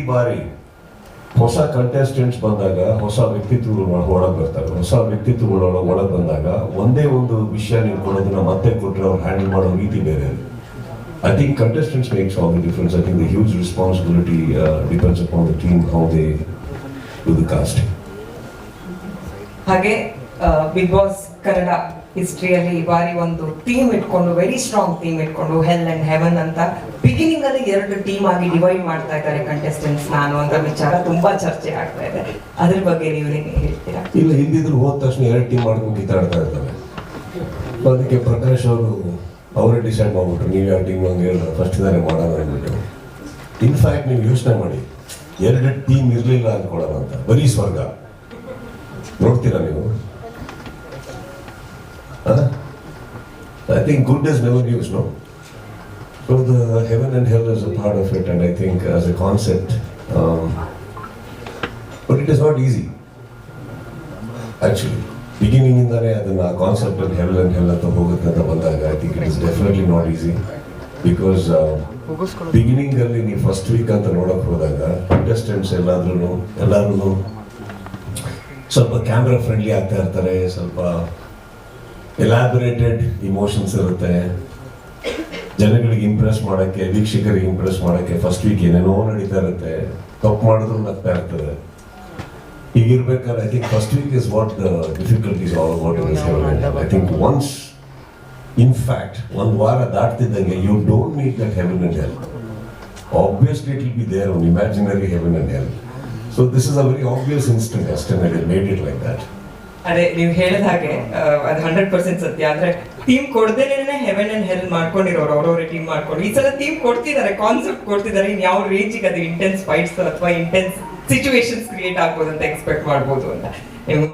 ಪ್ರತಿ ಬಾರಿ ಹೊಸ ಕಂಟೆಸ್ಟೆಂಟ್ಸ್ ಬಂದಾಗ, ಹೊಸ ವ್ಯಕ್ತಿತ್ವಗಳು ಒಳಗೆ ಬರ್ತಾರೆ. ಹೊಸ ವ್ಯಕ್ತಿತ್ವಗಳು ಒಳಗೆ ಬಂದಾಗ ಒಂದೇ ಒಂದು ವಿಷಯ ನೀವು ಕೊಡೋದನ್ನ ಮತ್ತೆ ಕೊಟ್ಟರೆ ಅವ್ರು ಹ್ಯಾಂಡಲ್ ಮಾಡೋ ರೀತಿ ಬೇರೆ I think contestants makes all the difference I think the huge responsibility depends upon the team how they do the cast ಹಾಗೆ ಬಿಗ್ ಬಾಸ್ ಕನ್ನಡ ಹಿಸ್ಟ್ರಿಯಲ್ಲಿ ಈ ಬಾರಿ ಒಂದು ಟೀಮ್ ಇಟ್ಕೊಂಡು ವೆರಿ ಸ್ಟ್ರಾಂಗ್ ಟೀಮ್ ಇಟ್ಕೊಂಡು ಹೆಲ್ ಅಂಡ್ ಹೆವನ್ ಅಂತ ಬಿಗಿನಿಂಗ್ ಅಲ್ಲಿ ಎರಡು ಟೀಮ್ ಆಗಿ ಡಿವೈಡ್ ಮಾಡ್ತಾ ಇದ್ದಾರೆ ಕಂಟೆಸ್ಟೆಂಟ್ಸ್ ನಾನು ಅಂತ ವಿಚಾರ ತುಂಬಾ ಚರ್ಚೆ ಆಗ್ತಾ ಇದೆ. ಅದ್ರ ಬಗ್ಗೆ ನೀವು ಹೇಳ್ತೀರಾ? ಇಲ್ಲ ಹಿಂದಿದ್ರು ಹೋದ ತಕ್ಷಣ ಎರಡು ಟೀಮ್ ಮಾಡ್ಕೊಂಡು ಕಿತ್ತಾಡ್ತಾ ಇರ್ತಾರೆ ಅದಕ್ಕೆ ಪ್ರಕಾಶ್ ಅವರು, ಅವರೇ ಡಿಸೈಡ್ ಮಾಡ್ಬಿಟ್ರು. ನೀವು ಯಾವ ಟೀಮ್ ಹಂಗೆ ಹೇಳಿದ್ರೆ ಫಸ್ಟ್ ಇದಾರೆ ಮಾಡೋಣ ಅಂದ್ಬಿಟ್ಟು. ಇನ್ಫ್ಯಾಕ್ಟ್ ನೀವು ಯೋಚನೆ ಮಾಡಿ. ಎರಡು ಟೀಮ್ ಇರಲಿಲ್ಲ ಅಂದ್ಕೊಳ್ಳೋಣ ಅಂತ. ಬರೀ ಸ್ವರ್ಗ. ನೋಡ್ತೀರಾ ನೀವು? I think good is never use no so the heaven and hell is a part of it and I think as a concept but it is not easy actually beginning ಇಂದಾನೆ ಅದನ್ನ concept ಅಲ್ಲಿ ಹೆಲ್ and ಹೆಲ್ ಅಂತ ಹೋಗುತ್ತೆ ಅಂತ ಬಂದಾಗ I think it is definitely not easy because beginning ಅಲ್ಲಿ ನೀವು first week ಅಂತ ನೋಡಕ್ ಹೋದಾಗ ಕಂಟೆಸ್ಟೆಂಟ್ಸ್ ಎಲ್ಲಾದ್ರೂ ಎಲ್ಲರೂ ಸ್ವಲ್ಪ ಕ್ಯಾಮ್ರಾ ಫ್ರೆಂಡ್ಲಿ ಆಗ್ತಾ ಇರ್ತಾರೆ, ಸ್ವಲ್ಪ ಎಲಾಬರೇಟೆಡ್ ಇಮೋಷನ್ಸ್ ಇರುತ್ತೆ. ಜನಗಳಿಗೆ ಇಂಪ್ರೆಸ್ ಮಾಡೋಕ್ಕೆ, ವೀಕ್ಷಕರಿಗೆ ಇಂಪ್ರೆಸ್ ಮಾಡೋಕ್ಕೆ ಫಸ್ಟ್ ವೀಕ್ ಏನೇನೋ ನಡೀತಾ ಇರುತ್ತೆ. ತಪ್ಪು ಮಾಡಿದ್ರು ನಗ್ತಾ ಇರ್ತದೆ. ಹೀಗಿರ್ಬೇಕಾದ್ರೆ I think first week is what the difficulties all about I think once in fact ಒಂದು ವಾರ ದಾಟ್ತಿದ್ದಂಗೆ you don't need that heaven and health obviously it will be there one imaginary heaven and health so this is a very obvious instant ಅಷ್ಟೇ made it like that ಅದೇ ನೀವು ಹೇಳಿದ ಹಾಗೆ ಅದು hundred percent ಸತ್ಯ. ಅಂದ್ರೆ ಟೀಮ್ ಕೊಡ್ದೇನೆ heaven and hell ಮಾಡ್ಕೊಂಡಿರೋರು ಅವ್ರವ್ರ ಟೀಮ್ ಮಾಡ್ಕೊಂಡು. ಈ ಸಲ ಟೀಮ್ ಕೊಡ್ತಿದ್ದಾರೆ ಕಾನ್ಸೆಪ್ಟ್ ಕೊಡ್ತಿದ್ದಾರೆ. ಇನ್ ಯಾವ ರೇಂಜಿಗೆ ಅದು ಇಂಟೆನ್ಸ್ ಫೈಟ್ಸ್ ಅಥವಾ ಇಂಟೆನ್ಸ್ ಸಿಚುವೇಶನ್ಸ್ ಕ್ರಿಯೇಟ್ ಆಗ್ಬೋದು ಅಂತ ಎಕ್ಸ್ಪೆಕ್ಟ್ ಮಾಡ್ಬೋದು ಅಂತ.